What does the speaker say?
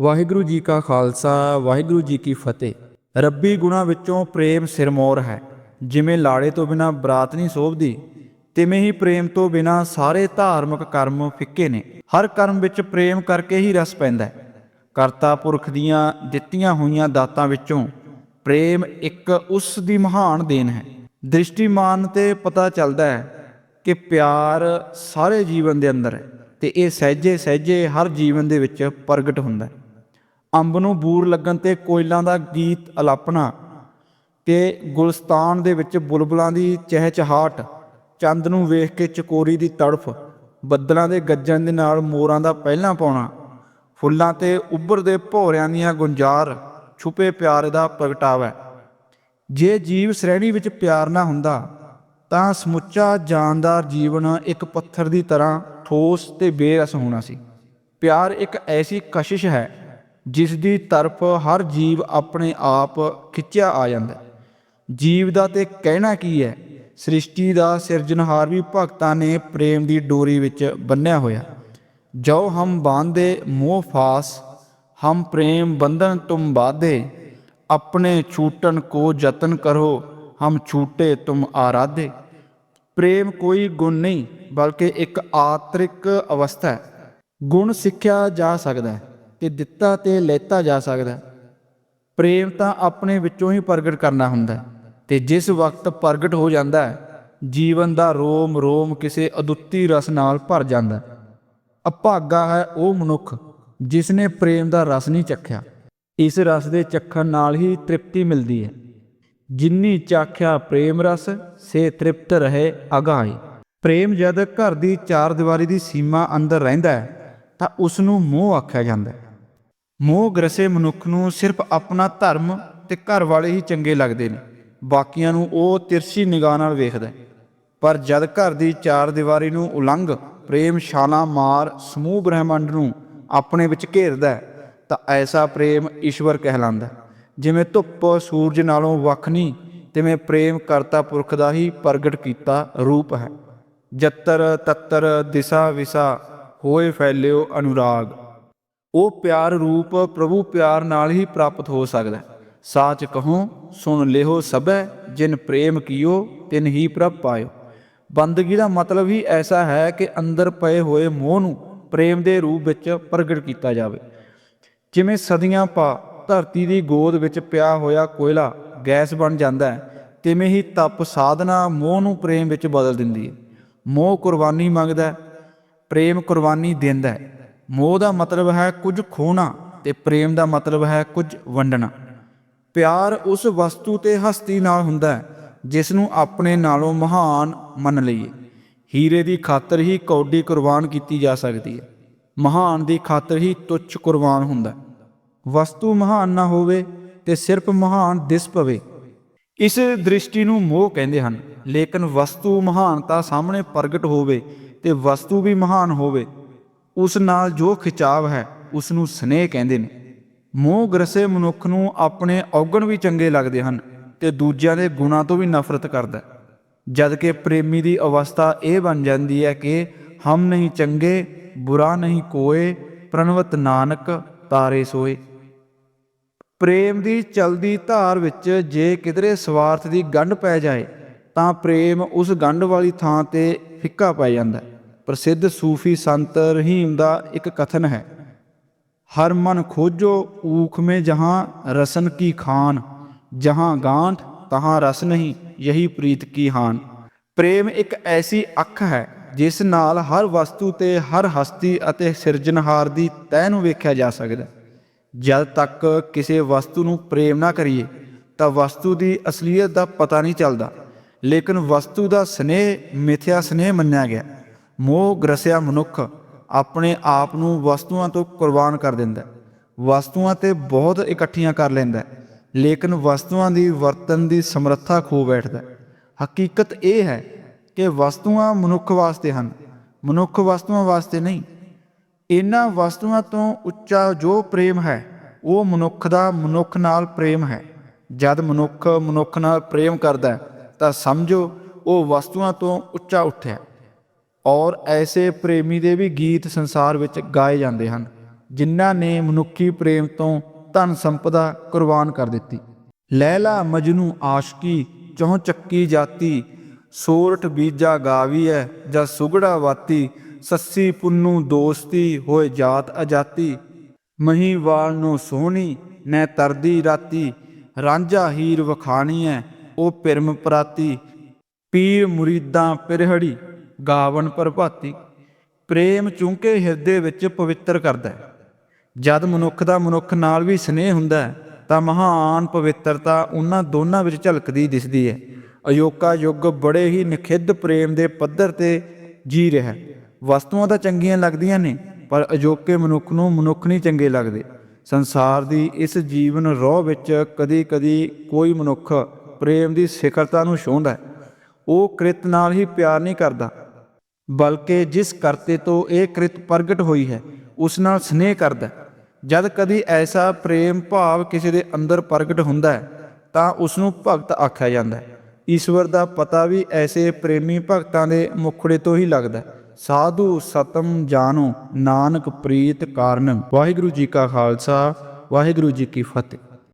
ਵਾਹਿਗੁਰੂ ਜੀ ਕਾ ਖਾਲਸਾ, ਵਾਹਿਗੁਰੂ ਜੀ ਕੀ ਫਤਿਹ। ਰੱਬੀ ਗੁਣਾ ਵਿੱਚੋਂ ਪ੍ਰੇਮ ਸਿਰਮੌਰ ਹੈ। ਜਿਵੇਂ ਲਾੜੇ ਤੋਂ ਬਿਨਾ ਬਰਾਤ ਨਹੀਂ ਸੋਭਦੀ, ਤਿਵੇਂ ਹੀ ਪ੍ਰੇਮ ਤੋਂ ਬਿਨਾ ਸਾਰੇ ਧਾਰਮਿਕ ਕਰਮ ਫਿੱਕੇ ਨੇ। ਹਰ ਕਰਮ ਵਿੱਚ ਪ੍ਰੇਮ ਕਰਕੇ ਹੀ ਰਸ ਪੈਂਦਾ ਹੈ। ਕਰਤਾ ਪੁਰਖ ਦੀਆਂ ਦਿੱਤੀਆਂ ਹੋਈਆਂ ਦਾਤਾਂ ਵਿੱਚੋਂ ਪ੍ਰੇਮ ਇੱਕ ਉਸ ਦੀ ਮਹਾਨ ਦੇਣ ਹੈ। ਦ੍ਰਿਸ਼ਟੀਮਾਨ ਤੇ ਪਤਾ ਚੱਲਦਾ ਹੈ ਕਿ ਪਿਆਰ ਸਾਰੇ ਜੀਵਨ ਦੇ ਅੰਦਰ ਹੈ ਤੇ ਇਹ ਸਹਿਜੇ ਸਹਿਜੇ ਹਰ ਜੀਵਨ ਦੇ ਵਿੱਚ ਪ੍ਰਗਟ ਹੁੰਦਾ ਹੈ। ਅੰਬ ਨੂੰ ਬੂਰ ਲੱਗਣ ਤੇ ਕੋਇਲਾਂ ਦਾ ਗੀਤ ਅਲਾਪਣਾ, ਤੇ ਗੁਲਸਤਾਨ ਦੇ ਵਿੱਚ ਬੁਲਬੁਲਾਂ ਦੀ ਚਹਿਚਹਾਟ, ਚੰਦ ਨੂੰ ਵੇਖ ਕੇ ਚਕੋਰੀ ਦੀ ਤੜਫ, ਬੱਦਲਾਂ ਦੇ ਗੱਜਣ ਦੇ ਨਾਲ ਮੋਰਾਂ ਦਾ ਪਹਿਲਾਂ ਪਾਉਣਾ, ਫੁੱਲਾਂ ਤੇ ਉੱਭਰਦੇ ਭੌਰਿਆਂ ਦੀਆਂ ਗੁੰਜਾਰ, ਛੁਪੇ ਪਿਆਰ ਦਾ ਪ੍ਰਗਟਾਵਾ। ਜੇ ਜੀਵ ਸ਼੍ਰੇਣੀ ਵਿੱਚ ਪਿਆਰ ਨਾ ਹੁੰਦਾ, ਤਾਂ ਸਮੁੱਚਾ ਜਾਨਦਾਰ ਜੀਵਨ ਇੱਕ ਪੱਥਰ ਦੀ ਤਰ੍ਹਾਂ ਠੋਸ ਤੇ ਬੇਰਸ ਹੋਣਾ ਸੀ। ਪਿਆਰ ਇੱਕ ਐਸੀ ਕਸ਼ਿਸ਼ ਹੈ ਜਿਸ ਦੀ ਤਰਫ ਹਰ ਜੀਵ ਆਪਣੇ ਆਪ ਖਿੱਚਿਆ ਆ ਜਾਂਦਾ ਹੈ। ਜੀਵ ਦਾ ਤੇ ਕਹਿਣਾ ਕੀ ਹੈ? ਸ੍ਰਿਸ਼ਟੀ ਦਾ ਸਿਰਜਣਹਾਰ ਵੀ ਭਗਤਾਂ ਨੇ ਪ੍ਰੇਮ ਦੀ ਡੋਰੀ ਵਿੱਚ ਬੰਨਿਆ ਹੋਇਆ। ਜੋ ਹਮ ਬਾਂਧੇ ਮੋਹ ਫਾਸ, ਹਮ ਪ੍ਰੇਮ ਬੰਧਨ ਤੁਮ ਬਾਧੇ, ਆਪਣੇ ਛੂਟਣ ਕੋ ਯਤਨ ਕਰੋ, ਹਮ ਛੂਟੇ ਤੁਮ ਆਰਾਧੇ। ਪ੍ਰੇਮ ਕੋਈ ਗੁਣ ਨਹੀਂ, ਬਲਕਿ ਇੱਕ ਆਤਰਿਕ ਅਵਸਥਾ ਹੈ। ਗੁਣ ਸਿੱਖਿਆ ਜਾ ਸਕਦਾ ਹੈ। ਤੇ ਦਿੱਤਾ ਤੇ ਲੈਤਾ ਜਾ ਸਕਦਾ ਪ੍ਰੇਮ ਤਾਂ ਆਪਣੇ ਵਿੱਚੋਂ ਹੀ ਪ੍ਰਗਟ ਕਰਨਾ ਹੁੰਦਾ ਹੈ ਤੇ ਜਿਸ ਵਕਤ ਪ੍ਰਗਟ ਹੋ ਜਾਂਦਾ ਹੈ, ਜੀਵਨ ਦਾ ਰੋਮ ਰੋਮ ਕਿਸੇ ਅਦੁੱਤੀ ਰਸ ਨਾਲ ਭਰ ਜਾਂਦਾ ਅਭਾਗਾ ਹੈ ਉਹ ਮਨੁੱਖ ਜਿਸ ਨੇ ਪ੍ਰੇਮ ਦਾ ਰਸ ਨਹੀਂ ਚੱਖਿਆ। ਇਸ ਰਸ ਦੇ ਚੱਖਣ ਨਾਲ ਹੀ ਤ੍ਰਿਪਤੀ ਮਿਲਦੀ ਹੈ। ਜਿੰਨੀ ਚਾਖਿਆ ਪ੍ਰੇਮ ਰਸ, ਸੇ ਤ੍ਰਿਪਤ ਰਹੇ ਅਗਾਈ ਪ੍ਰੇਮ ਜਦ ਘਰ ਦੀ ਚਾਰ ਦੀਵਾਰੀ ਦੀ ਸੀਮਾ ਅੰਦਰ ਰਹਿੰਦਾ ਹੈ, ਤਾਂ ਉਸ ਨੂੰ ਮੋਹ ਆਖਿਆ ਜਾਂਦਾ ਹੈ। ਮੋਹ ਗ੍ਰਸੇ ਮਨੁੱਖ ਨੂੰ ਸਿਰਫ ਆਪਣਾ ਧਰਮ ਤੇ ਘਰ ਵਾਲੇ ਹੀ ਚੰਗੇ ਲੱਗਦੇ ਨੇ। ਬਾਕੀਆਂ ਨੂੰ ਉਹ ਤਿਰਛੀ ਨਿਗਾਹ ਨਾਲ ਵੇਖਦਾ ਪਰ ਜਦ ਘਰ ਦੀ ਚਾਰ ਦੀਵਾਰੀ ਨੂੰ ਉਲੰਘ, ਪ੍ਰੇਮ ਛਾਲਾਂ ਮਾਰ, ਸਮੂਹ ਬ੍ਰਹਿਮੰਡ ਨੂੰ ਆਪਣੇ ਵਿੱਚ ਘੇਰਦਾ ਤਾਂ ਐਸਾ ਪ੍ਰੇਮ ਈਸ਼ਵਰ ਕਹਿਲਾਂਦਾ ਜਿਵੇਂ ਧੁੱਪ ਸੂਰਜ ਨਾਲੋਂ ਵੱਖ ਨਹੀਂ, ਤਿਵੇਂ ਪ੍ਰੇਮ ਕਰਤਾ ਪੁਰਖ ਦਾ ਹੀ ਪ੍ਰਗਟ ਕੀਤਾ ਰੂਪ ਹੈ। ਜੱਤਰ ਤੱਤਰ ਦਿਸ਼ਾ ਵਿਸਾ, ਹੋਏ ਫੈਲਿਓ ਅਨੁਰਾਗ। ਉਹ ਪਿਆਰ ਰੂਪ ਪ੍ਰਭੂ ਪਿਆਰ ਨਾਲ ਹੀ ਪ੍ਰਾਪਤ ਹੋ ਸਕਦਾ ਸਾਚ ਕਹੋ, ਸੁਣ ਲਿਓ ਸਭੈ, ਜਿਨ ਪ੍ਰੇਮ ਕੀਓ, ਤਿਨ ਹੀ ਪ੍ਰਭ ਪਾਇਓ। ਬੰਦਗੀ ਦਾ ਮਤਲਬ ਹੀ ਐਸਾ ਹੈ ਕਿ ਅੰਦਰ ਪਏ ਹੋਏ ਮੋਹ ਨੂੰ ਪ੍ਰੇਮ ਦੇ ਰੂਪ ਵਿੱਚ ਪ੍ਰਗਟ ਕੀਤਾ ਜਾਵੇ। ਜਿਵੇਂ ਸਦੀਆਂ ਪਾ ਧਰਤੀ ਦੀ ਗੋਦ ਵਿੱਚ ਪਿਆ ਹੋਇਆ ਕੋਇਲਾ ਗੈਸ ਬਣ ਜਾਂਦਾ ਹੈ, ਤਿਵੇਂ ਹੀ ਤਪ ਸਾਧਨਾ ਮੋਹ ਨੂੰ ਪ੍ਰੇਮ ਵਿੱਚ ਬਦਲ ਦਿੰਦੀ ਹੈ। ਮੋਹ ਕੁਰਬਾਨੀ ਮੰਗਦਾ ਹੈ, ਪ੍ਰੇਮ ਕੁਰਬਾਨੀ ਦਿੰਦਾ ਹੈ। ਮੋਹ ਦਾ ਮਤਲਬ ਹੈ ਕੁਝ ਖੋਣਾ ਤੇ ਪ੍ਰੇਮ ਦਾ ਮਤਲਬ ਹੈ ਕੁਝ ਵੰਡਣਾ। ਪਿਆਰ ਉਸ ਵਸਤੂ ਤੇ ਹਸਤੀ ਨਾਲ ਹੁੰਦਾ ਹੈ, ਜਿਸ ਨੂੰ ਆਪਣੇ ਨਾਲੋਂ ਮਹਾਨ ਮੰਨ ਲਈਏ। ਹੀਰੇ ਦੀ ਖਾਤਰ ਹੀ ਕੌਡੀ ਕੁਰਬਾਨ ਕੀਤੀ ਜਾ ਸਕਦੀ ਹੈ। ਮਹਾਨ ਦੀ ਖਾਤਰ ਹੀ ਤੁੱਛ ਕੁਰਬਾਨ ਹੁੰਦਾ ਵਸਤੂ ਮਹਾਨ ਨਾ ਹੋਵੇ ਤੇ ਸਿਰਫ ਮਹਾਨ ਦਿਸ ਪਵੇ। ਇਸ ਦ੍ਰਿਸ਼ਟੀ ਨੂੰ ਮੋਹ ਕਹਿੰਦੇ ਹਨ, ਲੇਕਿਨ ਵਸਤੂ ਮਹਾਨਤਾ ਸਾਹਮਣੇ ਪ੍ਰਗਟ ਹੋਵੇ ਤੇ ਵਸਤੂ ਵੀ ਮਹਾਨ ਹੋਵੇ। ਉਸ ਨਾਲ ਜੋ ਖਿਚਾਵ ਹੈ, ਉਸ ਨੂੰ ਸਨੇਹ ਕਹਿੰਦੇ ਨੇ। ਮੋਹ ਗ੍ਰਸੇ ਮਨੁੱਖ ਨੂੰ ਆਪਣੇ ਔਗਣ ਵੀ ਚੰਗੇ ਲੱਗਦੇ ਹਨ ਤੇ ਦੂਜਿਆਂ ਦੇ ਗੁਣਾਂ ਤੋਂ ਵੀ ਨਫ਼ਰਤ ਕਰਦਾ ਹੈ। ਜਦ ਕਿ ਪ੍ਰੇਮੀ ਦੀ ਅਵਸਥਾ ਇਹ ਬਣ ਜਾਂਦੀ ਹੈ ਕਿ ਹਮ ਨਹੀਂ ਚੰਗੇ, ਬੁਰਾ ਨਹੀਂ ਕੋਏ, ਪ੍ਰਣਵਤ ਨਾਨਕ ਤਾਰੇ ਸੋਏ। ਪ੍ਰੇਮ ਦੀ ਚਲਦੀ ਧਾਰ ਵਿੱਚ ਜੇ ਕਿਧਰੇ ਸਵਾਰਥ ਦੀ ਗੰਢ ਪੈ ਜਾਏ, ਤਾਂ ਪ੍ਰੇਮ ਉਸ ਗੰਢ ਵਾਲੀ ਥਾਂ ਤੇ ਫਿੱਕਾ ਪੈ ਜਾਂਦਾ ਪ੍ਰਸਿੱਧ ਸੂਫੀ ਸੰਤ ਰਹੀਮ ਦਾ ਇੱਕ ਕਥਨ ਹੈ। ਹਰ ਮਨ ਖੋਜੋ ਊਖ ਮੇ ਜਹਾਂ ਰਸਨ ਕੀ ਖਾਨ, ਜਹਾਂ ਗਾਂਠ ਤਹਾਂ ਰਸ ਨਹੀਂ, ਯਹੀ ਪ੍ਰੀਤ ਕੀ ਹਾਨ। ਪ੍ਰੇਮ ਇੱਕ ਐਸੀ ਅੱਖ ਹੈ, ਜਿਸ ਨਾਲ ਹਰ ਵਸਤੂ ਤੇ ਹਰ ਹਸਤੀ ਅਤੇ ਸਿਰਜਣਹਾਰ ਦੀ ਤੈਅ ਨੂੰ ਵੇਖਿਆ ਜਾ ਸਕਦਾ ਜਦ ਤੱਕ ਕਿਸੇ ਵਸਤੂ ਨੂੰ ਪ੍ਰੇਮ ਨਾ ਕਰੀਏ, ਤਾਂ ਵਸਤੂ ਦੀ ਅਸਲੀਅਤ ਦਾ ਪਤਾ ਨਹੀਂ ਚੱਲਦਾ, ਲੇਕਿਨ ਵਸਤੂ ਦਾ ਸਨੇਹ ਮਿਥਿਆ ਸਨੇਹ ਮੰਨਿਆ ਗਿਆ। ਮੋਹ ਗ੍ਰਸਿਆ ਮਨੁੱਖ ਆਪਣੇ ਆਪ ਨੂੰ ਵਸਤੂਆਂ ਤੋਂ ਕੁਰਬਾਨ ਕਰ ਦਿੰਦਾ ਹੈ। ਵਸਤੂਆਂ ਤੇ ਬਹੁਤ ਇਕੱਠੀਆਂ ਕਰ ਲੈਂਦਾ ਹੈ, ਲੇਕਿਨ ਵਸਤੂਆਂ ਦੀ ਵਰਤਨ ਦੀ ਸਮਰੱਥਾ ਖੋ ਬੈਠਦਾ ਹੈ। ਹਕੀਕਤ ਇਹ ਹੈ ਕਿ ਵਸਤੂਆਂ ਮਨੁੱਖ ਵਾਸਤੇ ਹਨ। ਮਨੁੱਖ ਵਸਤੂਆਂ ਵਾਸਤੇ ਨਹੀਂ। ਇਹਨਾਂ ਵਸਤੂਆਂ ਤੋਂ ਉੱਚਾ ਜੋ ਪ੍ਰੇਮ ਹੈ ਉਹ ਮਨੁੱਖ ਦਾ ਮਨੁੱਖ ਨਾਲ ਪ੍ਰੇਮ ਹੈ। ਜਦ ਮਨੁੱਖ ਮਨੁੱਖ ਨਾਲ ਪ੍ਰੇਮ ਕਰਦਾ ਤਾਂ ਸਮਝੋ ਉਹ ਵਸਤੂਆਂ ਤੋਂ ਉੱਚਾ ਉੱਠਿਆ ਔਰ ਐਸੇ ਪ੍ਰੇਮੀ ਦੇ ਵੀ ਗੀਤ ਸੰਸਾਰ ਵਿੱਚ ਗਾਏ ਜਾਂਦੇ ਹਨ, ਜਿਨ੍ਹਾਂ ਨੇ ਮਨੁੱਖੀ ਪ੍ਰੇਮ ਤੋਂ ਧਨ ਸੰਪਦਾ ਕੁਰਬਾਨ ਕਰ ਦਿੱਤੀ। ਲੈਲਾ ਮਜਨੂ ਆਸ਼ਕੀ ਚੌ ਚੱਕੀ ਜਾਤੀ, ਸੋਰਠ ਬੀਜਾ ਗਾਵੀਐ, ਜਾਂ ਸੁਗੜਾ ਵਾਤੀ, ਸੱਸੀ ਪੁੰਨੂ ਦੋਸਤੀ ਹੋਏ ਜਾਤ ਅਜਾਤੀ। ਮਹੀਵਾਲ ਨੂੰ ਸੋਹਣੀ, ਨੈ ਤਰਦੀ ਰਾਤੀ, ਰਾਂਝਾ ਹੀਰ ਵਖਾਣੀ ਐ ਉਹ ਪਿਰਮ ਪ੍ਰਾਤੀ। ਪੀਰ ਮੁਰੀਦਾਂ ਪਿਰਹੜੀ ਗਾਵਨ ਪ੍ਰਭਾਤੀ, ਪ੍ਰੇਮ ਚੁੰਕੇ ਹਿਰਦੇ ਵਿੱਚ ਪਵਿੱਤਰ ਕਰਦਾ ਹੈ। ਜਦ ਮਨੁੱਖ ਦਾ ਮਨੁੱਖ ਨਾਲ ਵੀ ਸਨੇਹ ਹੁੰਦਾ ਹੈ, ਤਾਂ ਮਹਾਨ ਪਵਿੱਤਰਤਾ ਉਹਨਾਂ ਦੋਨਾਂ ਵਿੱਚ ਝਲਕਦੀ ਦਿਸਦੀ ਹੈ। ਅਯੋਕਾ ਯੁੱਗ ਬੜੇ ਹੀ ਨਿਖਿੱਧ ਪ੍ਰੇਮ ਦੇ ਪੱਧਰ ਤੇ ਜੀ ਰਿਹਾ ਵਸਤੂਆਂ ਤਾਂ ਚੰਗੀਆਂ ਲੱਗਦੀਆਂ ਨੇ, ਪਰ ਅਜੋਕੇ ਮਨੁੱਖ ਨੂੰ ਮਨੁੱਖ ਨਹੀਂ ਚੰਗੇ ਲੱਗਦੇ। ਸੰਸਾਰ ਦੀ ਇਸ ਜੀਵਨ ਰੋਹ ਵਿੱਚ ਕਦੀ-ਕਦੀ ਕੋਈ ਮਨੁੱਖ ਪ੍ਰੇਮ ਦੀ ਸਿਖਰਤਾ ਨੂੰ ਛੋਹਦਾ ਉਹ ਕ੍ਰਿਤ ਨਾਲ ਹੀ ਪਿਆਰ ਨਹੀਂ ਕਰਦਾ। ਬਲਕਿ ਜਿਸ ਕਰਤੇ ਤੋਂ ਇਹ ਕ੍ਰਿਤ ਪ੍ਰਗਟ ਹੋਈ ਹੈ, ਉਸ ਨਾਲ ਸਨੇਹ ਕਰਦਾ ਜਦ ਕਦੀ ਐਸਾ ਪ੍ਰੇਮ ਭਾਵ ਕਿਸੇ ਦੇ ਅੰਦਰ ਪ੍ਰਗਟ ਹੁੰਦਾ ਹੈ, ਤਾਂ ਉਸ ਨੂੰ ਭਗਤ ਆਖਿਆ ਜਾਂਦਾ ਹੈ। ਈਸ਼ਵਰ ਦਾ ਪਤਾ ਵੀ ਐਸੇ ਪ੍ਰੇਮੀ ਭਗਤਾਂ ਦੇ ਮੁਖੜੇ ਤੋਂ ਹੀ ਲੱਗਦਾ ਸਾਧੂ ਸਤਮ ਜਾਨੋ ਨਾਨਕ ਪ੍ਰੀਤ ਕਾਰਨ। ਵਾਹਿਗੁਰੂ ਜੀ ਕਾ ਖਾਲਸਾ, ਵਾਹਿਗੁਰੂ ਜੀ ਕੀ ਫਤਿਹ।